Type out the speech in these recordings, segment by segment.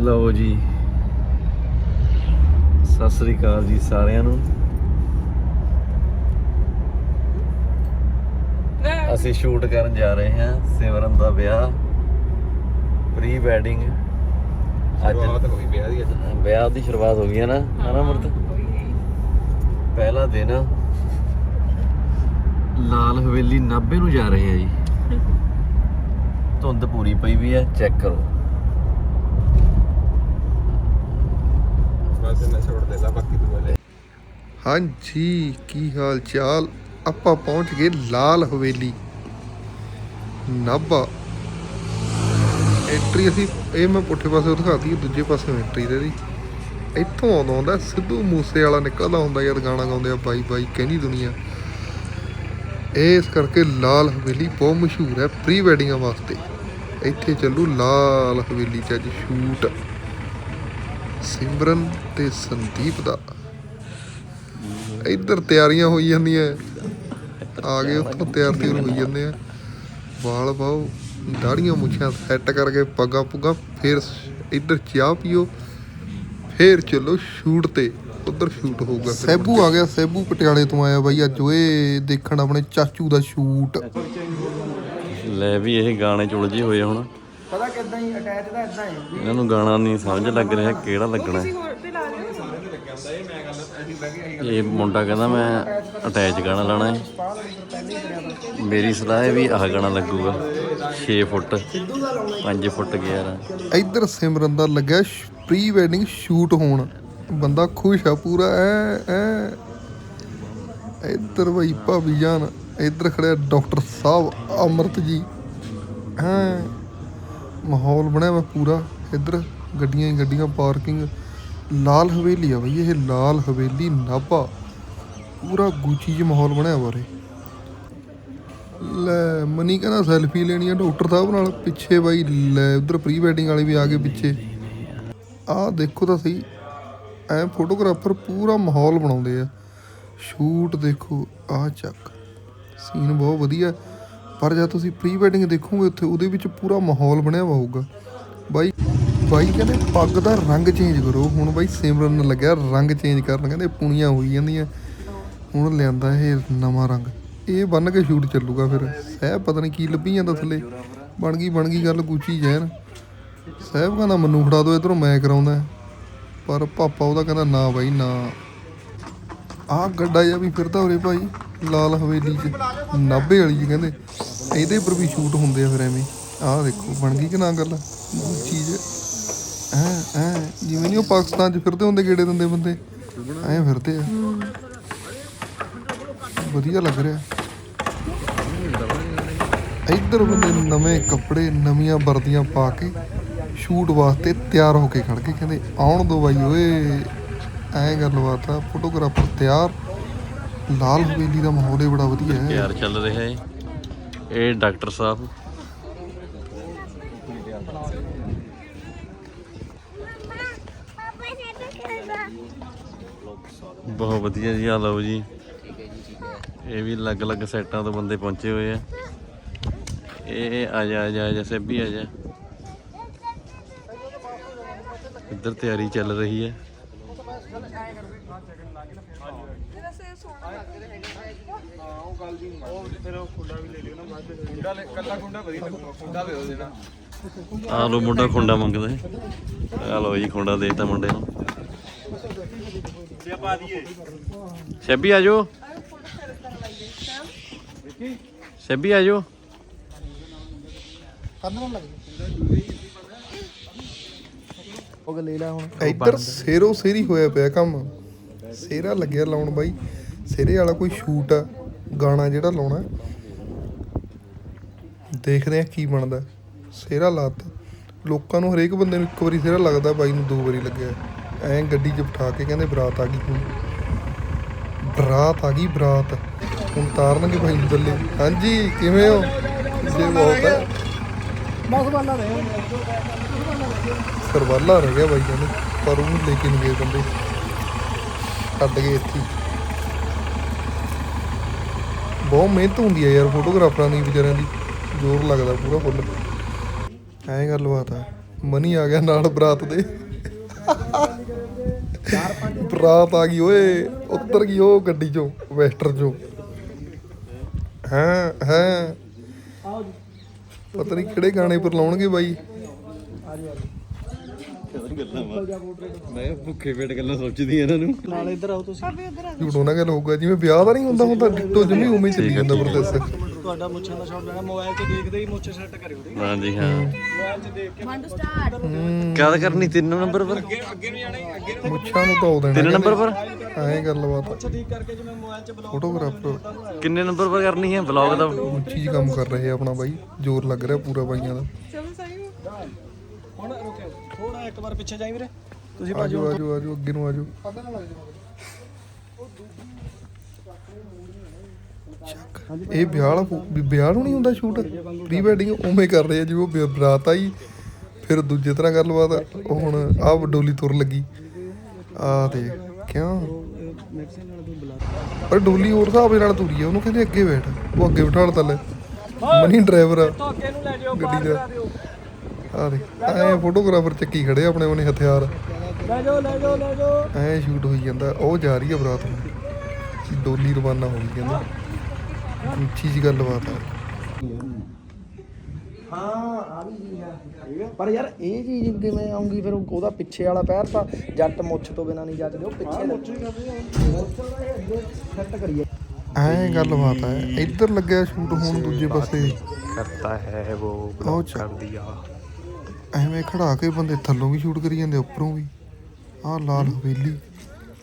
ਲਓ ਜੀ। ਸਤਿ ਸ੍ਰੀ ਅਕਾਲ ਜੀ ਸਾਰਿਆਂ ਨੂੰ। ਅਸੀਂ ਸ਼ੂਟ ਕਰਨ ਜਾ ਰਹੇ ਹਾਂ ਸਿਮਰਨ ਦਾ ਵਿਆਹ। Pre wedding. ਅੱਜ ਵਿਆਹ ਦੀ ਅੱਜ। ਵਿਆਹ ਦੀ ਸ਼ੁਰੂਆਤ ਹੋ ਗਈ ਹੈ ਨਾ? ਹਨਾ ਮਰਤ ਪਹਿਲਾ ਦਿਨ ਲਾਲ ਹਵੇਲੀ ਨਾਭੇ ਨੂੰ ਜਾ ਰਹੇ ਆ ਜੀ। ਧੁੰਦ ਪੂਰੀ ਪਈ ਵੀ ਹੈ ਚੈੱਕ ਕਰੋ। ਬਸ ਇਹਨਾਂ ਛੋੜ ਦੇ ਲਾ ਬਾਕੀ ਤੂੰ ਵਾਲੇ ਹਾਂਜੀ, ਕੀ ਹਾਲ ਚਾਲ? ਆਪਾਂ ਪਹੁੰਚ ਗਏ ਲਾਲ ਹਵੇਲੀ। ਨਾਭਾ। ਐਂਟਰੀ ਅਸੀਂ, ਇਹ ਮੈਂ ਪੁੱਠੇ ਪਾਸੇ ਦਿਖਾਤੀ ਦੂਜੇ ਪਾਸੇ ਐਂਟਰੀ ਦੇ ਦੀ। ਇੱਥੋਂ ਆਉਂਦਾ ਹੁੰਦਾ, ਸਿੱਧੂ ਮੂਸੇ ਵਾਲਾ ਨਿਕਲਦਾ ਹੁੰਦਾ ਯਾਰ ਗਾਣਾ ਗਾਉਂਦੇ ਆ, ਬਾਈ ਬਾਈ, ਕਹਿੰਦੀ ਦੁਨੀਆ। ਇਸ ਕਰਕੇ ਲਾਲ ਹਵੇਲੀ ਬਹੁਤ ਮਸ਼ਹੂਰ ਹੈ ਪ੍ਰੀ ਵੈਡਿੰਗਾਂ ਵਾਸਤੇ। ਇੱਥੇ ਚੱਲੂ ਲਾਲ ਹਵੇਲੀ 'ਚ ਅੱਜ ਸ਼ੂਟ ਸਿਮਰਨ ਤੇ ਸੰਦੀਪ ਦਾ। ਇੱਧਰ ਤਿਆਰੀਆਂ ਹੋਈ ਜਾਂਦੀਆਂ। ਆ ਗਏ ਉੱਥੋਂ ਤਿਆਰ ਤਿਉਰ ਹੋਈ ਜਾਂਦੇ ਆ। ਵਾਲ ਪਾਓ ਦਾੜੀਆਂ ਮੁੱਛਾਂ ਸੈੱਟ ਕਰਕੇ ਪੱਗਾਂ ਪੁੱਗਾਂ ਫਿਰ ਇੱਧਰ ਚਾਹ ਪੀਓ ਫੇਰ ਚੱਲੋ ਸ਼ੂਟ ਤੇ। ਉਧਰ ਸ਼ੂਟ ਹੋਊਗਾ ਸੈਬੂ ਆ ਗਿਆ ਸੈਬੂ ਪਟਿਆਲੇ ਤੋਂ ਆਇਆ ਬਾਈ ਅੱਜ। ਓਏ ਦੇਖਣ ਆਪਣੇ ਚਾਚੂ ਦਾ ਸ਼ੂਟ। ਲੈ ਵੀ ਇਹ ਗਾਣੇ ਚ ਉਲਝੇ ਹੋਏ ਹੁਣ। ਪਤਾ ਕਿੱਦਾਂ ਹੀ ਅਟੈਚ ਦਾ ਇਦਾਂ ਹੈ। ਇਹਨਾਂ ਨੂੰ ਗਾਣਾ ਨਹੀਂ ਸਮਝ ਲੱਗ ਰਿਹਾ ਕਿਹੜਾ ਲੱਗਣਾ ਹੈ। ਇਹ ਮੁੰਡਾ ਕਹਿੰਦਾ ਮੈਂ ਅਟੈਚ ਗਾਣਾ ਲਾਣਾ ਹੈ। ਮੇਰੀ ਸਲਾਹ ਹੈ ਵੀ ਆਹ ਗਾਣਾ ਲੱਗੂਗਾ 6 ਫੁੱਟ 5 ਫੁੱਟ ਗਿਆ ਰਾ ਇੱਧਰ ਸਿਮਰਨ ਦਾ ਲੱਗਿਆ ਪ੍ਰੀ ਵੈਡਿੰਗ ਸ਼ੂਟ ਹੋਣ। ਬੰਦਾ ਖੁਸ਼ ਆ ਪੂਰਾ ਐ ਐ। ਇੱਧਰ ਬਈ ਭਾਬੀ ਜਾਨ ਇੱਧਰ ਖੜਿਆ ਡਾਕਟਰ ਸਾਹਿਬ ਅਮਰਤ ਜੀ। ਹਾਂ। ਮਾਹੌਲ ਬਣਿਆ ਵਾ ਪੂਰਾ। ਇੱਧਰ ਗੱਡੀਆਂ ਹੀ ਗੱਡੀਆਂ, ਪਾਰਕਿੰਗ। ਲਾਲ ਹਵੇਲੀ ਆ ਬਈ, ਇਹ ਲਾਲ ਹਵੇਲੀ ਨਾਭਾ। ਪੂਰਾ ਗੁੱਚੀ ਜਿਹਾ ਮਾਹੌਲ ਬਣਿਆ ਵਾ ਉਰੇ ਲੈ, ਮਨੀ ਕਹਿੰਦਾ ਸੈਲਫੀ ਲੈਣੀ ਆ ਡਾਕਟਰ ਸਾਹਿਬ ਨਾਲ। ਪਿੱਛੇ ਬਾਈ, ਲੈ, ਉਧਰ ਪ੍ਰੀ ਵੈਡਿੰਗ ਵਾਲੇ ਵੀ ਆ ਗਏ ਪਿੱਛੇ। ਆਹ ਦੇਖੋ ਤਾਂ ਸਹੀ, ਐ ਫੋਟੋਗ੍ਰਾਫਰ ਪੂਰਾ ਮਾਹੌਲ ਬਣਾਉਂਦੇ ਆ। ਸ਼ੂਟ ਦੇਖੋ ਆਹ ਚੱਕ। ਸੀਨ ਬਹੁਤ ਵਧੀਆ। ਪਰ ਜਦ ਤੁਸੀਂ ਪ੍ਰੀ ਵੈਡਿੰਗ ਦੇਖੋਗੇ ਉੱਥੇ, ਉਹਦੇ ਵਿੱਚ ਪੂਰਾ ਮਾਹੌਲ ਬਣਿਆ ਵਾ ਹੋਊਗਾ। ਬਾਈ ਬਾਈ ਕਹਿੰਦੇ ਪੱਗ ਦਾ ਰੰਗ ਚੇਂਜ ਕਰੋ। ਹੁਣ ਬਾਈ ਸਿਮਰਨ ਨੂੰ ਲੱਗਿਆ ਰੰਗ ਚੇਂਜ ਕਰਨ, ਕਹਿੰਦੇ ਪੁਣੀਆਂ ਹੋਈ ਜਾਂਦੀਆਂ। ਹੁਣ ਲਿਆਂਦਾ ਇਹ ਨਵਾਂ ਰੰਗ। ਇਹ ਬੰਨ ਕੇ ਸ਼ੂਟ ਚੱਲੂਗਾ ਫਿਰ। ਸਹਿਬ ਪਤਾ ਨਹੀਂ ਕੀ ਲੱਭੀ ਜਾਂਦਾ ਥੱਲੇ। ਬਣ ਗਈ ਬਣ ਗਈ ਗੱਲ ਗੁੱਚੀ ਜੈਨ ਸਹਿਬ ਕਹਿੰਦਾ ਮੈਨੂੰ ਫੜਾ ਦਿਓ, ਇਧਰੋਂ ਮੈਂ ਕਰਾਉਂਦਾ ਪਰ ਪਾਪਾ ਉਹਦਾ ਕਹਿੰਦਾ, ਨਾ ਬਾਈ, ਨਾ। ਆਹ ਗੱਡਾ ਜਿਹਾ ਵੀ ਫਿਰਦਾ ਉਰੇ ਭਾਈ, ਲਾਲ ਹਵੇਲੀ 'ਚ। ਨਾਭੇ ਵਾਲੀ ਜੀ ਕਹਿੰਦੇ। ਇਹਦੇ ਪਰ ਵੀ ਸ਼ੂਟ ਹੁੰਦੇ ਆ ਫਿਰ ਐਵੇਂ। ਆਹ ਦੇਖੋ, ਬਣ ਗਈ ਕਿ ਨਾ ਗੱਲ? ਚੀਜ਼। ਐ ਐ, ਜਿਵੇਂ ਨਹੀਂ ਉਹ ਪਾਕਿਸਤਾਨ 'ਚ ਫਿਰਦੇ ਹੁੰਦੇ ਗੇੜੇ ਦਿੰਦੇ ਬੰਦੇ। ਐਂ ਫਿਰਦੇ ਆ। ਵਧੀਆ ਲੱਗ ਰਿਹਾ। ਇੱਧਰ ਬੰਦੇ ਨਵੇਂ ਕੱਪੜੇ, ਨਵੀਆਂ ਵਰਦੀਆਂ ਪਾ ਕੇ ਸ਼ੂਟ ਵਾਸਤੇ ਤਿਆਰ ਹੋ ਕੇ ਖੜ ਕੇ ਕਹਿੰਦੇ, ਆਉਣ ਦੋ ਬਾਈ ਓਏ। ਐਂ ਗੱਲਬਾਤ ਆ। ਫੋਟੋਗ੍ਰਾਫਰ ਤਿਆਰ। ਲਾਲ ਹਵੇਲੀ ਦਾ ਮਾਹੌਲ ਹੀ ਬੜਾ ਵਧੀਆ ਹੈ। ਯਾਰ ਚੱਲ ਰਿਹਾ ਹੈ। ਇਹ ਡਾਕਟਰ ਸਾਹਿਬ। ਬਹੁਤ ਵਧੀਆ ਜੀ, ਆ ਲਓ ਜੀ। ਇਹ ਵੀ ਅਲੱਗ-ਅਲੱਗ ਸੈਟਾਂ ਤੋਂ ਬੰਦੇ ਪਹੁੰਚੇ ਹੋਏ ਆ। ਇਹ ਆ ਜਾ ਆ ਜਾ ਆ ਜਾ, ਸੈਬੀ ਆ ਜਾ। ਇੱਧਰ ਤਿਆਰੀ ਚੱਲ ਰਹੀ ਹੈ। ਕੱਲਾ ਖੁੰਡਾ ਵਧੀਆ ਲੱਗੂਗਾ ਖੁੰਡਾ ਦੇ ਦੋ ਦੇਣਾ ਆ ਲੋ ਮੁੰਡਾ ਖੁੰਡਾ ਮੰਗਦਾ ਹੈ। ਆ ਲੋ ਜੀ, ਖੁੰਡਾ ਦੇਤਾ ਮੁੰਡੇ ਨੂੰ। ਸ਼ੈਬੀ ਆ ਜਾਓ। ਸ਼ੈਬੀ ਆ ਜਾਓ। ਉਹ ਲੈ ਲੈ ਹੁਣ। ਇੱਧਰ ਸੇਰੋ ਸੇਰੀ ਹੋਇਆ ਪਿਆ ਕੰਮ। ਸੇਰਾ ਲੱਗਿਆ ਲਾਉਣ ਬਾਈ। ਸੇਰੇ ਵਾਲਾ ਕੋਈ ਸ਼ੂਟ ਆ ਗਾਣਾ ਜਿਹੜਾ ਲਾਉਣਾ। ਦੇਖਦੇ ਆ ਕੀ ਬਣਦਾ। ਸੇਰਾ ਲਾਤਾ। ਲੋਕਾਂ ਨੂੰ ਹਰੇਕ ਬੰਦੇ ਨੂੰ ਇੱਕ ਵਾਰੀ ਸੇਰਾ ਲੱਗਦਾ ਬਾਈ ਨੂੰ ਦੋ ਵਾਰੀ ਲੱਗਿਆ। ਐਂ ਗੱਡੀ 'ਚ ਬਿਠਾ ਕੇ ਕਹਿੰਦੇ ਬਰਾਤ ਆ ਗਈ ਹੁਣ। ਬਰਾਤ ਆ ਗਈ ਬਰਾਤ। ਹੁਣ ਤਾਰਨਗੇ ਭਾਈ ਨੂੰ ਥੱਲੇ। ਹਾਂਜੀ ਕਿਵੇਂ ਹੋ? ਜੇ ਬਹੁਤ ਹੈ ਬਸ ਬਾਲਾ ਰਹੇ ਸਰਵਾਲਾ ਰਹਿ ਗਿਆ ਬਾਈ ਕਹਿੰਦੇ ਪਰ ਉਹਨੂੰ ਲੈ ਕੇ ਨਹੀਂ ਗਏ ਬੰਦੇ। ਛੱਡ ਗਏ ਇੱਥੇ ਬਹੁਤ ਮਿਹਨਤ ਹੁੰਦੀ ਹੈ ਯਾਰ ਫੋਟੋਗ੍ਰਾਫਰਾਂ ਦੀ, ਵਿਚਾਰਿਆਂ ਦੀ। ਜ਼ੋਰ ਲੱਗਦਾ ਪੂਰਾ ਫੁੱਲ। ਐਂ ਗੱਲਬਾਤ ਆ। ਮਨੀ ਆ ਗਿਆ ਨਾਲ ਬਰਾਤ ਦੇ। ਬਰਾਤ ਆ ਗਈ ਓਏ, ਉੱਤਰ ਗਈ ਉਹ ਗੱਡੀ ਚੋਂ ਵੈਸਟਰ ਚੋਂ। ਹਾਂ ਹਾਂ। ਪਤਾ ਨਹੀਂ ਕਿਹੜੇ ਗਾਣੇ ਪਰ ਲਾਉਣਗੇ ਬਾਈ। ਮੈਂ ਭੁੱਖੇ ਪੇਟ ਗੱਲਾਂ ਸੋਚਦੀ ਇਹਨਾਂ ਨੂੰ। ਨਾਲ ਇੱਧਰ ਆਓ ਤੁਸੀਂ। ਝੂਠੋ ਨਾ ਗੱਲ ਹੋਊਗਾ ਜਿਵੇਂ ਵਿਆਹ ਦਾ ਨਹੀਂ ਹੁੰਦਾ ਹੁੰਦਾ ਡਿੱਟੋ ਜਮੀ ਉਵੇਂ ਹੀ ਚੱਲੀ ਜਾਂਦਾ ਪ੍ਰੋਸੈਸ। ਤੁਹਾਡਾ ਮੁੱਛਾਂ ਦਾ ਸ਼ਾਟ ਲੈਣਾ ਮੋਬਾਈਲ ਤੇ ਦੇਖਦੇ ਹੀ ਮੁੱਛ ਸੈੱਟ ਕਰਿਓ ਠੀਕ ਹਾਂਜੀ ਹਾਂ। ਮੋਬਾਈਲ 'ਚ ਦੇਖ ਕੇ ਕਾਹਦਾ ਕਰਨੀ ਤਿੰਨ ਨੰਬਰ ਪਰ। ਮੁੱਛਾਂ ਨੂੰ ਧੋ ਦੇਣਾ। ਤਿੰਨ ਨੰਬਰ ਪਰ? ਐਂ ਗੱਲਬਾਤ ਅੱਛਾ ਠੀਕ ਕਰਕੇ ਜਿਵੇਂ ਮੋਬਾਈਲ 'ਚ ਬਲੌਗ ਫੋਟੋਗ੍ਰਾਫਰ ਕਿੰਨੇ ਨੰਬਰ ਪਰ ਕਰਨੀ ਹੈ? ਵਲੌਗ ਦਾ। ਚੀਜ਼ ਕੰਮ ਕਰ ਰਹੇ ਆ ਆਪਣਾ ਬਾਈ। ਜ਼ੋਰ ਲੱਗ ਰਿਹਾ ਪੂਰਾ ਬਾਈਆਂ ਦਾ। ਹੁਣ ਰੁਕਿਓ। ਥੋੜਾ ਇੱਕ ਵਾਰ ਪਿੱਛੇ ਜਾਈ ਵੀਰੇ। ਤੁਸੀਂ ਆਜੋ ਆਜੋ ਆਜੋ ਅੱਗੇ ਨੂੰ ਆਜੋ। ਇਹ ਵਿਆਹ ਵਾਲਾ ਫੋ- ਵੀ ਵਿਆਹ ਨੂੰ ਨਹੀਂ ਹੁੰਦਾ ਸ਼ੂਟ। ਪ੍ਰੀ ਵੈਡਿੰਗ ਉਵੇਂ ਕਰ ਰਹੇ ਆ ਜਿਵੇਂ ਉਹ ਬਰਾਤ ਆਈ ਫਿਰ ਦੂਜੇ ਤਰ੍ਹਾਂ ਗੱਲਬਾਤ ਆ। ਉਹ ਹੁਣ ਆਹ ਡੋਲੀ ਤੁਰ ਲੱਗੀ। ਆ ਕਿਉਂ ਨਾਲ ਤੂੰ ਬੁਲਾ ਪਰ ਡੋਲੀ ਹੋਰ ਹਿਸਾਬ ਦੇ ਨਾਲ ਤੁਰੀ ਆ ਉਹਨੂੰ ਕਹਿੰਦੇ ਅੱਗੇ ਬੈਠ। ਉਹ ਅੱਗੇ ਬਿਠਾ ਲਤਾ ਲੈ ਮਨੀ ਡਰਾਈਵਰ ਆ। ਧੋਕੇ ਨੂੰ ਲੈ ਜਾਓ ਆ ਦੇ ਐ ਫੋਟੋਗ੍ਰਾਫਰ ਚੱਕੀ ਖੜੇ ਆ ਆਪਣੇ ਉਹਨੇ ਹਥਿਆਰ। ਲੈ ਜਾਓ ਲੈ ਜਾਓ ਲੈ ਜਾਓ ਐ ਸ਼ੂਟ ਹੋਈ ਜਾਂਦਾ ਉਹ ਜਾ ਰਹੀ ਆ ਬਰਾਤ ਨੂੰ। ਡੋਲੀ ਰਵਾਨਾ ਹੋ ਗਈ ਕਹਿੰਦੇ। ਉੱਚੀ ਜੀ ਗੱਲਬਾਤ ਆ। ਹਾਂ ਆ ਵੀ ਚੀਜ਼ ਆ। ਠੀਕ ਹੈ ਪਰ ਯਾਰ ਇਹ ਚੀਜ਼ ਕਿਵੇਂ ਆਉਂਗੀ ਫਿਰ ਉਹ- ਉਹਦਾ ਪਿੱਛੇ ਵਾਲਾ ਪੈਰ ਤਾਂ ਜੱਟ ਮੁੱਛ ਤੋਂ ਬਿਨਾ ਨਹੀਂ ਜੱਜਦੇ ਉਹ ਪਿੱਛੇ ਮੁੱਛ ਹੀ ਕਰਦੇ ਸੈੱਟ ਕਰੀਏ। ਐ ਗੱਲਬਾਤ ਆ ਇੱਧਰ ਲੱਗਿਆ ਸ਼ੂਟ ਹੋਣ ਦੂਜੇ ਪਾਸੇ। ਕਰਤਾ ਹੈ ਉਹ ਉਹ ਚੱਲ। ਕਰ ਦਿਆ। ਐਵੇਂ ਖੜਾ ਕੇ ਬੰਦੇ ਥੱਲੋਂ ਵੀ ਸ਼ੂਟ ਕਰੀ ਜਾਂਦੇ ਉੱਪਰੋਂ ਵੀ। ਆਹ ਲਾਲ ਹਵੇਲੀ।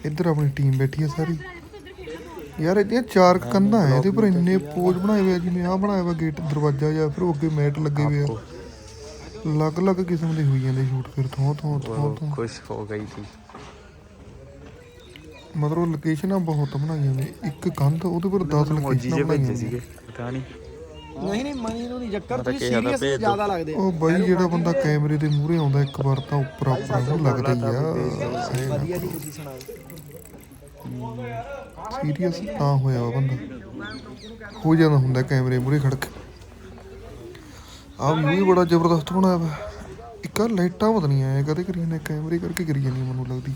ਇੱਧਰ ਆਪਣੀ ਟੀਮ ਬੈਠੀ ਆ ਸਾਰੀ। ਯਾਰ ਇਹਦੀਆਂ ਚਾਰ ਕੰਧਾਂ ਐ ਇਹਦੇ ਪਰ ਇੰਨੇ ਪੋਜ ਬਣਾਏ ਹੋਏ ਆ ਜਿਵੇਂ ਆਹ ਬਣਾਇਆ ਵਾ ਗੇਟ ਦਰਵਾਜ਼ਾ ਜਾਂ ਫਿਰ ਅੱਗੇ ਮੈਟ ਲੱਗੇ ਹੋਏ ਆ। ਅਲੱਗ-ਅਲੱਗ ਕਿਸਮ ਦੇ ਹੋਈ ਜਾਂਦੇ ਸ਼ੂਟ ਫਿਰ ਥੋਂ ਥੋਂ ਥੋਂ ਥੋਂ ਖੁਸ਼ ਹੋ ਗਈ ਸੀ। ਮਤਲਬ ਲੋਕੇਸ਼ਨਾਂ ਬਹੁਤ ਬਣਾਈਆਂ ਨੇ। ਇੱਕ ਕੰਧ ਉਹਦੇ ਪਰ 10 ਲੋਕੇਸ਼ਨਾਂ ਬਣਾਈਆਂ ਨੇ। ਪਤਾ ਨਹੀਂ ਨਹੀਂ ਨਹੀਂ ਮਨੀ ਨੂੰ ਨਹੀਂ ਜੱਕਰ ਤੁਸੀਂ ਸੀਰੀਅਸ। ਜ਼ਿਆਦਾ ਲੱਗਦੇ। ਉਹ ਬਾਈ ਜਿਹੜਾ ਬੰਦਾ ਕੈਮਰੇ ਦੇ ਮੂਹਰੇ ਆਉਂਦਾ ਇੱਕ ਵਾਰ ਤਾਂ ਉੱਪਰ ਆਪਣਾ ਨੂੰ ਲੱਗਦਾ ਹੀ ਆ। ਵਧੀਆ ਜੀ ਤੁਸੀਂ ਸੁਣਾਓ। ਸੀਰੀਅਸ ਤਾਂ ਹੋਇਆ ਵਾ ਬੰਦਾ। ਹੋ ਜਾਂਦਾ ਹੁੰਦਾ ਕੈਮਰੇ ਮੂਹਰੇ ਖੜ ਕੇ। ਆਹ ਵੀ ਬੜਾ ਜ਼ਬਰਦਸਤ ਬਣਾਇਆ ਵਾ। ਇੱਕ ਆਹ ਲਾਈਟਾਂ ਪਤਾ ਨਹੀਂ ਆਇਆ ਕਦੇ ਕਰੀ ਨੇ ਕੈਮਰੇ ਕਰਕੇ ਕਰੀ ਜਾਂਦੀ ਮੈਨੂੰ ਲੱਗਦੀ।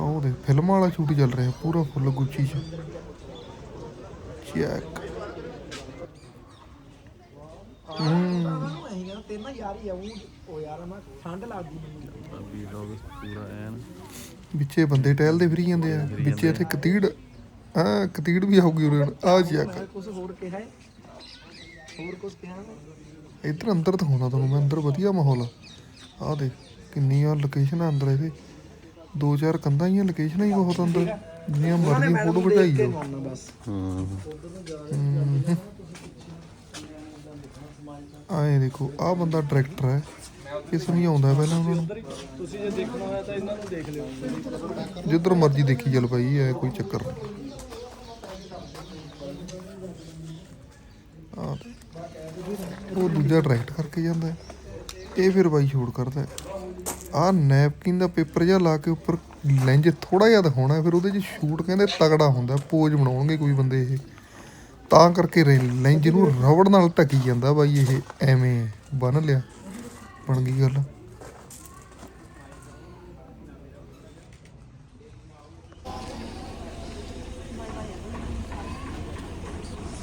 ਉਹ ਦੇ ਫਿਲਮਾਂ ਵਾਲਾ ਸ਼ੂਟ ਚੱਲ ਰਿਹਾ ਪੂਰਾ ਫੁੱਲ ਗੁੱਚੀ ਚ। ਚੈੱਕ ਹੂੰ। ਅਸੀਂ ਕਹਿੰਦਾ ਤੇਰੇ ਨਾਲ ਯਾਰ ਹੀ ਆ ਉਹ ਉਹ ਯਾਰ ਮੈਂ ਠੰਡ ਲੱਗਦੀ ਮੈਨੂੰ ਵਲੌਗ ਪੂਰਾ ਐਨ ਵਿੱਚੇ ਬੰਦੇ ਟਹਿਲਦੇ ਫਿਰੀ ਜਾਂਦੇ ਆ। ਵਿੱਚੇ ਇੱਥੇ ਕਤੀੜ ਹਾਂ ਕਤੀੜ ਵੀ ਆਊਗੀ ਉਰੇ ਆ ਚੈੱਕ ਕੁਝ ਹੋਰ ਕਿਹਾ ਹੈ? ਹੋਰ ਕੁਝ ਕਿਹਾ ਇੱਧਰ ਅੰਦਰ ਦਿਖਾਉਂਦਾ ਤੁਹਾਨੂੰ ਮੈਂ ਅੰਦਰ ਵਧੀਆ ਮਾਹੌਲ ਆ। ਆਹ ਦੇਖ ਕਿੰਨੀਆਂ ਲੋਕੇਸ਼ਨਾਂ ਅੰਦਰ ਇਹਦੇ। ਦੋ ਚਾਰ ਕੰਧਾਂ ਹੀ ਲੋਕੇਸ਼ਨਾਂ ਹੀ ਬਹੁਤ ਅੰਦਰ। ਜਿੰਨੀਆਂ ਮਰਜ਼ੀ ਫੋਟੋ ਖਿਚਾਈ ਜਾਓ ਬਸ ਹੂੰ ਆਏ ਦੇਖੋ ਆਹ ਬੰਦਾ ਡਾਇਰੈਕਟਰ ਹੈ ਇਹ ਸਮਝਾਉਂਦਾ ਪਹਿਲਾਂ ਉਹਨਾਂ ਨੂੰ ਤੁਸੀਂ ਜੇ ਦੇਖਣਾ ਹੋਇਆ ਤਾਂ ਇਹਨਾਂ ਨੂੰ ਦੇਖ ਲਿਓ ਜਿੱਧਰ ਮਰਜ਼ੀ ਦੇਖੀ ਚੱਲ ਭਾਈ ਐ ਕੋਈ ਚੱਕਰ ਨਹੀਂ ਆਹ। ਉਹ ਦੂਜਾ ਡਾਇਰੈਕਟ ਕਰਕੇ ਜਾਂਦਾ ਹੈ। ਇਹ ਫਿਰ ਬਾਈ ਸ਼ੂਟ ਕਰਦਾ ਹੈ। ਆਹ ਨੈਪਕਿਨ ਦਾ ਪੇਪਰ ਜਿਹਾ ਲਾ ਕੇ ਉੱਪਰ ਲੈਂਜ ਥੋੜਾ ਜਿਹਾ ਦਿਖਾਉਣਾ ਫਿਰ ਉਹਦੇ 'ਚ ਸ਼ੂਟ ਕਹਿੰਦੇ ਤਗੜਾ ਹੁੰਦਾ ਪੋਜ ਬਣਾਉਣਗੇ ਕੋਈ ਬੰਦੇ ਇਹ। ਤਾਂ ਕਰਕੇ ਲੈਂਜ ਨੂੰ ਰਬੜ ਨਾਲ ਢੱਕੀ ਜਾਂਦਾ ਬਾਈ ਇਹ ਐਵੇਂ ਬੰਨ ਲਿਆ ਬਣ ਗਈ ਗੱਲ।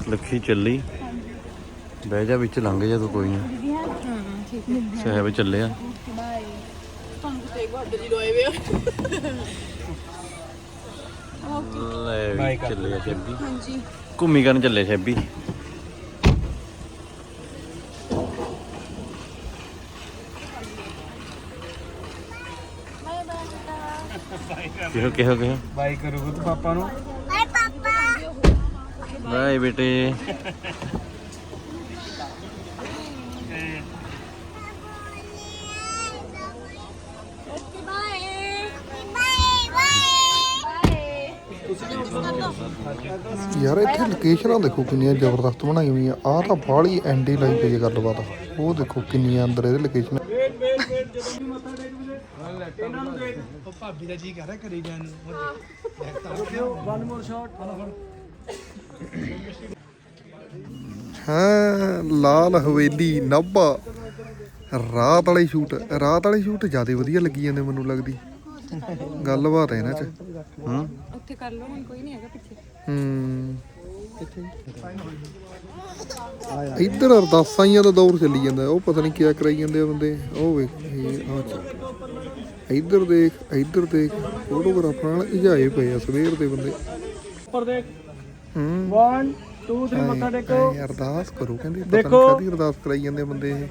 ਲੱਖੀ ਚੱਲੀ। ਬਹਿ ਜਾ ਵਿੱਚ ਲੰਘ ਜਾ ਤੂੰ ਕੋਈ ਨਾ। ਸਾਹਿਬ ਚੱਲਿਆ ਲੈ ਵੀ ਚੱਲੇ ਆ ਸ਼ੈਬੀ ਹਾਂਜੀ। ਘੁੰਮੀ ਕਰਨ ਚੱਲੇ ਸ਼ੈਬੀ ਕਿਹੋ ਕਿਹੋ ਕਿਹੋ? ਬਾਈ ਕਰੂਗਾ ਤੂੰ ਪਾਪਾ ਨੂੰ। ਬਾਏ ਬੇਟੇ। ਯਾਰ ਇੱਥੇ ਲੋਕੇਸ਼ਨਾਂ ਦੇਖੋ ਕਿੰਨੀਆਂ ਜ਼ਬਰਦਸਤ ਬਣਾਈਆਂ ਹੋਈਆਂ ਆਹ ਤਾਂ ਬਾਹਲੀ ਐਂਡੀ ਲਾਈ ਪਈ ਹੈ ਗੱਲਬਾਤ। ਉਹ ਦੇਖੋ ਕਿੰਨੀਆਂ ਅੰਦਰ ਇਹਦੇ ਲੋਕੇਸ਼ਨ ਇਹਨਾਂ ਨੂੰ ਦੇਖ ਉਹ ਭਾਬੀ ਦਾ ਜੀ ਕਰ ਰਿਹਾ ਕਰੀ ਜਾਣ ਨੂੰ ਵਨ ਮੋਰ ਸ਼ਾਟ ਹਾਂ ਲਾਲ ਹਵੇਲੀ ਨਾਭਾ। ਰਾਤ ਵਾਲੇ ਸ਼ੂਟ ਰਾਤ ਵਾਲੇ ਸ਼ੂਟ ਜ਼ਿਆਦਾ ਵਧੀਆ ਲੱਗੀ ਜਾਂਦੇ ਮੈਨੂੰ ਲੱਗਦੀ। ਗੱਲਬਾਤ ਹੈ ਇਹਨਾਂ 'ਚ। ਹੂੰ ਉੱਥੇ ਕਰ ਲਓ ਹੁਣ ਕੋਈ ਨਹੀਂ ਹੈਗਾ ਪਿੱਛੇ। ਹੂੰ। ਇੱਧਰ ਅਰਦਾਸਾਈਆਂ ਦਾ ਦੌਰ ਚੱਲੀ ਜਾਂਦਾ। ਉਹ ਪਤਾ ਨਹੀਂ ਕਿਆ ਕਰਾਈ ਜਾਂਦੇ ਆ ਬੰਦੇ। ਉਹ ਵੇਖ ਇਹ ਆਹ ਚੱਕ। ਇੱਧਰ ਦੇਖ ਇੱਧਰ ਦੇਖ। ਫੋਟੋਗ੍ਰਾਫਰ ਨਾਲ ਇਜਾਏ ਪਏ ਆ ਸਵੇਰ ਦੇ ਬੰਦੇ। ਉੱਪਰ ਦੇਖ। ਹੂੰ। 1 2 3 ਮੱਥਾ ਟੇਕੋ। ਅਰਦਾਸ ਕਰੋ। ਕਹਿੰਦੇ ਪਤਾ ਨਹੀਂ ਕਾਦੀ ਅਰਦਾਸ ਕਰਾਈ ਜਾਂਦੇ ਆ ਬੰਦੇ ਇਹ। ਦੇਖ,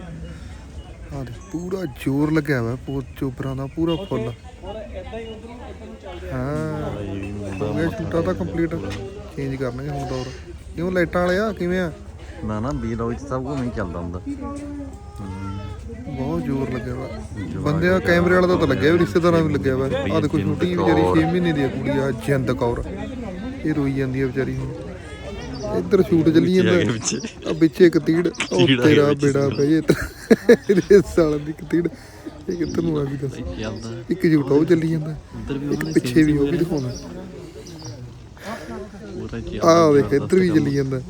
ਪੂਰਾ ਜ਼ੋਰ ਲੱਗਿਆ ਹੋਇਆ ਪੂਰ ਚੋਬਰਾਂ ਦਾ ਪੂਰਾ ਫੁੱਲ। ਹਾਂ ਹੋ। ਗਿਆ ਸ਼ੂਟਾ ਤਾਂ ਕੰਪਲੀਟ ਚੇਂਜ ਕਰਨਗੇ ਹੁਣ ਦੌਰ ਕਿਉਂ ਲਾਈਟਾਂ ਵਾਲੇ ਆ? ਕਿਵੇਂ ਆ? ਨਾ ਨਾ ਵੀਲੌਗ ਚ ਸਭ ਕੁਝ ਨਹੀਂ ਚੱਲਦਾ ਹੁੰਦਾ। ਬਹੁਤ ਜ਼ੋਰ ਲੱਗਿਆ ਵਾ। ਬੰਦਿਆਂ ਕੈਮਰੇ ਵਾਲਾ ਦਾ ਤਾਂ ਲੱਗਿਆ ਵੀ ਰਿਸ਼ਤੇਦਾਰਾਂ ਵੀ ਲੱਗਿਆ ਵਾ। ਆ ਦੇਖੋ ਛੋਟੀ ਵਿਚਾਰੀ 6 ਮਹੀਨੇ ਦੀ ਕੁੜੀ ਆ ਜਿੰਦ ਕੌਰ। ਇਹ ਰੋਈ ਜਾਂਦੀ ਆ ਵਿਚਾਰੀ ਹੁਣ। ਇੱਧਰ ਸ਼ੂਟ ਚੱਲੀ ਜਾਂਦਾ। ਪਿੱਛੇ। ਆ ਵਿੱਚ ਇੱਕ ਤੀੜ ਉਹ ਤੇਰਾ ਬੇੜਾ ਪੈ ਜੇ ਇਹਦੇ ਸਾਲ ਦੀ ਇੱਕ ਤੀੜ। ਇਹ ਕਿੱਧਰ ਨੂੰ ਆ ਗਈ ਦੱਸ। ਚੱਲਦਾ। ਇੱਕ ਝੂਟਾ ਉਹ ਚੱਲੀ ਜਾਂਦਾ। ਉੱਧਰ ਵੀ ਉਹਨਾਂ ਪਿੱਛੇ ਵੀ ਉਹ ਵੀ ਦਿਖਾਉਣਾ। ਪੂਰਾ ਚੱਲਦਾ। ਆਹ ਦੇਖ ਇੱਧਰ ਵੀ ਚੱਲੀ ਜਾਂਦਾ।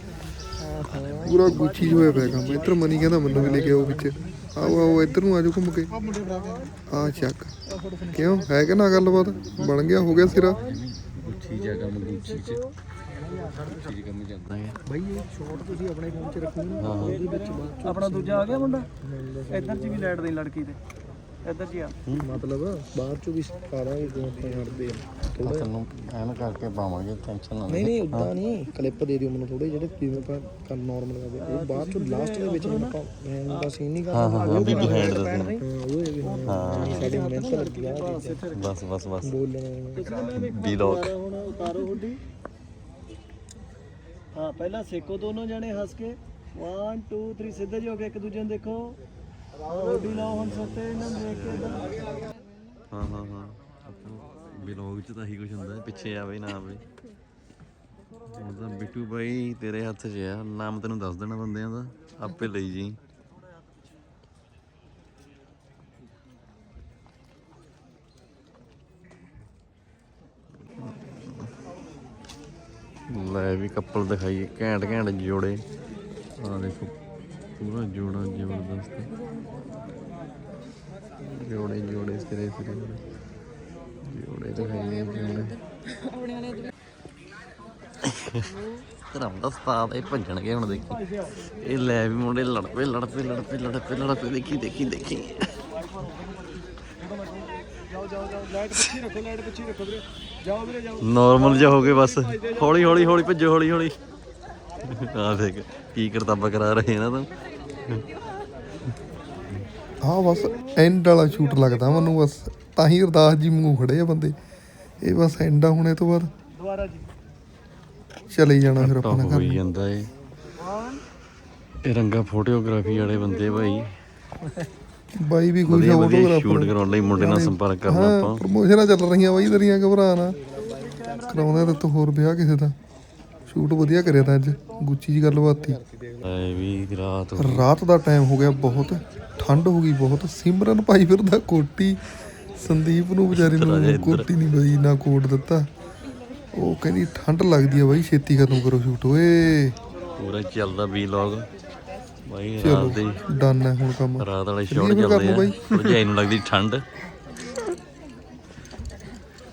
ਪੂਰਾ ਗੁੱਚੀ ਹੋਇਆ ਪਿਆ ਕੰਮ। ਇੱਧਰ ਮਨੀ ਕਹਿੰਦਾ ਮੈਨੂੰ ਵੀ ਲੈ ਕੇ ਆਓ ਵਿੱਚ ਆਓ ਆਓ ਇੱਧਰ ਨੂੰ ਆਜੋ ਘੁੰਮ ਕੇ। ਆ ਚੱਕ। ਕਿਉਂ? ਹੈ ਕਿ ਨਾ ਗੱਲਬਾਤ? ਬਣ ਗਿਆ ਹੋ ਗਿਆ ਸਿਰਾ। ਉੱਚੀ ਜਗ੍ਹਾ ਮਗੂਚੀ ਚ। ਉੱਚੀ ਕੰਮ ਚੱਲਦਾ ਹੈ। ਬਈ ਇਹ ਸ਼ਾਟ ਤੁਸੀਂ ਆਪਣੇ ਫੋਨ 'ਚ ਰੱਖੋ। ਹਾਂ ਆਪਣਾ ਦੂਜਾ ਆ ਗਿਆ ਮੁੰਡਾ? ਇੱਧਰ 'ਚ ਵੀ ਲਾਈਟ ਦੀ ਲੜਕੀ ਤੇ। ਇੱਧਰ 'ਚ ਆ। ਮਤਲਬ ਬਾਹਰ 'ਚ ਵੀ ਸਾਰਾਂਗੇ ਜੋ ਆਪਣੇ ਹਟਦੇ ਆ। ਤਾਂ ਤੈਨੂੰ ਐਨ ਕਰਕੇ ਪਾਵਾਂਗੇ ਟੈਨਸ਼ਨ ਨਾ ਨਹੀਂ ਨਹੀਂ ਉਦਾਂ ਨਹੀਂ ਕਲਿੱਪ ਦੇ ਦਿਓ ਮੈਨੂੰ ਥੋੜੇ ਜਿਹੜੇ ਜਿਵੇਂ ਆਪਾਂ ਕਰ ਨਾਰਮਲ ਕਰਦੇ ਉਹ ਬਾਅਦ 'ਚ ਲਾਸਟ ਦੇ ਵਿੱਚ ਜਦੋਂ ਆਪਾਂ ਮੈਂ ਦਾ ਸੀਨ ਨਹੀਂ ਹਾਂ ਕਰਦਾ ਹਾਂ ਹਾਂ ਬੀਬੀ ਹੈਂਡ ਦਾ ਹਾਂ ਉਹ ਇਹ ਵੀ ਹਾਂ। ਹਾਂ। ਸਾਡੀ ਮਿਹਨਤ ਲੱਗਦੀ ਆ ਬਸ ਬਸ ਬਸ। ਬੋਲਣ ਵੀਲੌਗ ਹੁਣ ਉਤਾਰੋ ਹੁੱਡੀ ਹਾਂ ਪਹਿਲਾਂ ਸੇਕੋ ਦੋਨੋਂ ਜਣੇ ਹੱਸ ਕੇ। 1 2 3 ਸਿੱਧੇ ਜੋ ਕੇ ਇੱਕ ਦੂਜੇ ਨੂੰ ਦੇਖੋ। ਹਾਂ ਹਾਂ ਹਾਂ। ਹਾਂ ਵੀਲੌਗ ਚ ਤਾਂ ਹੀ ਕੁਝ ਹੁੰਦਾ ਹੈ, ਪਿੱਛੇ ਆਵੇ ਨਾ ਆਵੇ ਹੁਣ ਬਿੱਟੂ ਬਾਈ ਤੇਰੇ ਹੱਥ 'ਚ ਆ ਨਾਮ ਤੈਨੂੰ ਦੱਸ ਦੇਣਾ ਬੰਦਿਆਂ ਦਾ ਆਪੇ ਲਈ ਜੀ। ਲੈ ਵੀ ਕੱਪਲ ਦਿਖਾਈਏ ਘੈਂਟ ਘੈਂਟ ਜੋੜੇ। ਆ ਦੇਖੋ। ਪੂਰਾ ਜੋੜਾ ਜ਼ਬਰਦਸਤ। ਜੋੜੇ ਜੋੜੇ ਸਿਰੇ ਸਿਰੇ। ਜੋੜੇ ਦਿਖਾਈਏ ਜੋੜੇ ਆਪਣੇ ਵਾਲੇ ਧਰਮ ਦਾ ਉਸਤਾਦ ਇਹ ਭੱਜਣਗੇ ਹੁਣ ਦੇਖੀ। ਇਹ ਲੈ ਵੀ ਮੁੰਡੇ ਲੜ ਪਏ ਲੜ ਪਏ ਲੜ ਪਏ ਲੜ ਪਏ ਲੜ ਪਏ ਦੇਖੀ ਦੇਖੀ ਦੇਖੀ। ਜਾਓ ਜਾਓ ਜਾਓ ਲਾਈਟ ਪਿੱਛੇ ਰੱਖੋ ਲਾਈਟ ਪਿੱਛੇ ਰੱਖੋ ਵੀਰੇ। ਜਾਓ ਵੀਰੇ ਜਾਓ। ਨਾਰਮਲ ਜਿਹਾ ਹੋ ਗਏ ਬਸ। ਹੌਲੀ ਹੌਲੀ ਹੌਲੀ ਭੱਜੋ ਹੌਲੀ ਹੌਲੀ। ਆ ਦੇਖ ਕੀ ਕਰਤੱਬ ਕਰਾ ਰਹੇ ਨਾ ਤੂੰ। ਹਾਂ ਬਸ ਐਂਡ ਵਾਲਾ ਸ਼ੂਟ ਲੱਗਦਾ ਮੈਨੂੰ ਬਸ ਤਾਂ ਹੀ ਅਰਦਾਸ ਜੀ ਮੂੰਹ ਖੜੇ ਆ ਬੰਦੇ। ਇਹ ਬਸ ਐਂਡ ਆ ਹੁਣੇ ਤੋਂ ਬਾਅਦ। ਦੁਬਾਰਾ ਜੀ। ਚਲੇ ਜਾਣਾ ਫਿਰ ਆਪਾਂ ਨੇ ਟੌਪ ਹੋਈ ਜਾਂਦਾ ਏ। ਇਹ ਰੰਗਾ ਫੋਟੋਗ੍ਰਾਫੀ ਵਾਲੇ ਬੰਦੇ ਭਾਈ ਬਾਈ ਵੀ ਆ ਵਧੀਆ ਫੋਟੋਗ੍ਰਾਫਰ ਸ਼ੂਟ ਕਰਾਉਣ ਲਈ ਮੁੰਡੇ ਨਾਲ ਸੰਪਰਕ ਕਰਨਾ ਆਪਾਂ। ਪ੍ਰਮੋਸ਼ਨਾਂ ਚੱਲ ਰਹੀਆਂ ਬਾਈ ਤੇਰੀਆਂ ਘਬਰਾ ਨਾ। ਕਰਾਉਂਦੇ ਤਾਂ ਤੂੰ ਹੋਰ ਵਿਆਹ ਕਿਸੇ ਦਾ। ਸ਼ੂਟ ਵਧੀਆ ਕਰਿਆ ਤਾਂ ਅੱਜ ਗੁੱਚੀ ਜੀ ਗੱਲਬਾਤ ਸੀ। ਐ ਵੀ ਰਾਤ ਦਾ ਟਾਈਮ ਹੋ ਗਿਆ ਬਹੁਤ ਠੰਡ ਹੋ ਗਈ ਬਹੁਤ। ਸਿਮਰਨ ਭਾਈ ਫਿਰਦਾ ਕੋਟੀ ਸੰਦੀਪ ਨੂੰ ਵਿਚਾਰੀ ਨੂੰ ਕੋਟੀ ਨਹੀਂ ਬਈ ਨਾ ਕੋਟ ਦਿੱਤਾ। ਉਹ ਕਹਿੰਦੀ ਠੰਡ ਲੱਗਦੀ ਆ ਬਾਈ ਛੇਤੀ ਖਤਮ ਕਰੋ ਸ਼ੂਟ ਓਏ। ਪੂਰਾ ਚੱਲਦਾ ਵੀਲੌਗ ਭਾਈ ਰਾਤ ਦੇ ਚਲੋ ਡਨ ਹੈ ਹੁਣ ਕੰਮ। ਰਾਤ ਵਾਲੇ ਸ਼ੋਟ ਚੱਲਦੇ ਆ। ਬਾਈ। ਨੂੰ ਲੱਗਦੀ ਠੰਡ।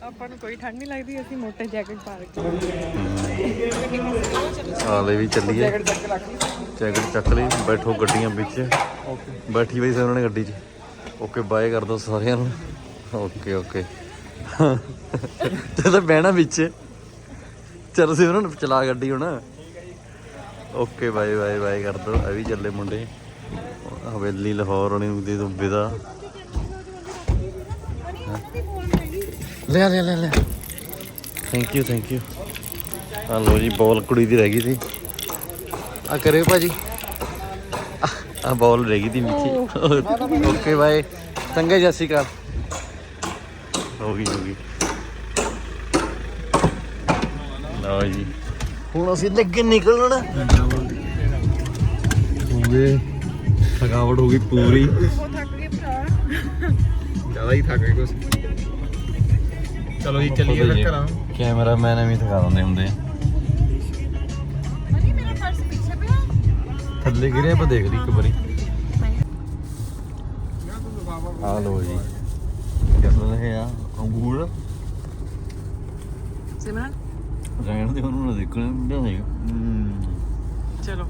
ਆਪਾਂ ਨੂੰ ਕੋਈ ਠੰਡ ਨਹੀਂ ਲੱਗਦੀ ਅਸੀਂ ਮੋਟੇ ਜੈਕਟ ਪਾ ਰੱਖੀ। ਹਾਲੇ ਵੀ ਚੱਲੀਏ। ਜੈਕਟ ਚੱਕ ਲਈ। ਬੈਠੋ ਗੱਡੀਆਂ ਵਿੱਚ। ਬੈਠੀ ਬਈ ਉਹਨਾਂ ਨੇ ਗੱਡੀ 'ਚ। ਓਕੇ ਬਾਏ ਕਰ ਦੋ ਸਾਰਿਆਂ ਨੂੰ। Okay okay. ਤੇ ਤਾਂ ਬਹਿਣਾ ਵਿੱਚ। ਚਲੋ ਸੀ ਉਹਨਾਂ ਨੂੰ ਚਲਾ ਗੱਡੀ ਹੁਣ। ਓਕੇ ਬਾਏ ਬਾਏ ਬਾਏ ਕਰ ਦੋ। ਵੀ ਚੱਲੇ ਮੁੰਡੇ। ਹਵੇਲੀ ਲਾਹੌਰ ਉਹਨੇ ਨੂੰ ਦੇ ਦੋ। ਵਿਦਾ ਲੈ ਲੈ ਲੈ ਲੈ ਥੈਂਕ ਯੂ ਥੈਂਕ ਯੂ ਆ ਲੋ ਜੀ ਬੋਲ ਕੁੜੀ ਦੀ ਰਹਿ ਗਈ ਸੀ। ਆ ਕਰਿਓ ਭਾਜੀ। ਆ ਬੋਲ ਰਹਿ ਗਈ ਸੀ ਵਿੱਚ ਓਕੇ ਬਾਏ। ਚੰਗਾ ਜੱਸੀ ਅਕਾਲ। ਹੋ ਗਈ ਹੋ ਗਈ। ਲਓ ਜੀ। ਹੁਣ ਅਸੀਂ ਲੱਗੇ ਨਿਕਲਣ। ਗਏ ਥਕਾਵਟ ਹੋ ਗਈ ਪੂਰੀ। ਉਹ ਥੱਕ ਗਏ ਭਰਾ। ਜ਼ਿਆਦਾ ਹੀ ਥੱਕ ਗਏ ਕੁਛ। ਚਲੋ ਜੀ ਚੱਲੀਏ ਫਿਰ ਘਰਾਂ। ਕੈਮਰਾਮੈਨ ਐਵੇਂ ਥਕਾ ਦਿੰਦੇ ਹੁੰਦੇ ਆ। ਮਨੀ ਮੇਰਾ ਪਰਸ ਪਿੱਛੇ ਪਿਆ। ਥੱਲੇ ਗਿਰਿਆ ਆਪਾਂ ਦੇਖ ਲਈ ਇੱਕ ਵਾਰੀ। ਆ ਲੋ ਜੀ। ਚੱਲ ਰਹੇ ਆ ਅੰਗੂਰ। ਸਿਮਰਨ? ਰਹਿਣ ਦੇ ਉਹਨੂੰ ਨਾ ਦੇਖਣ ਨਹੀਂ ਚਲੋ।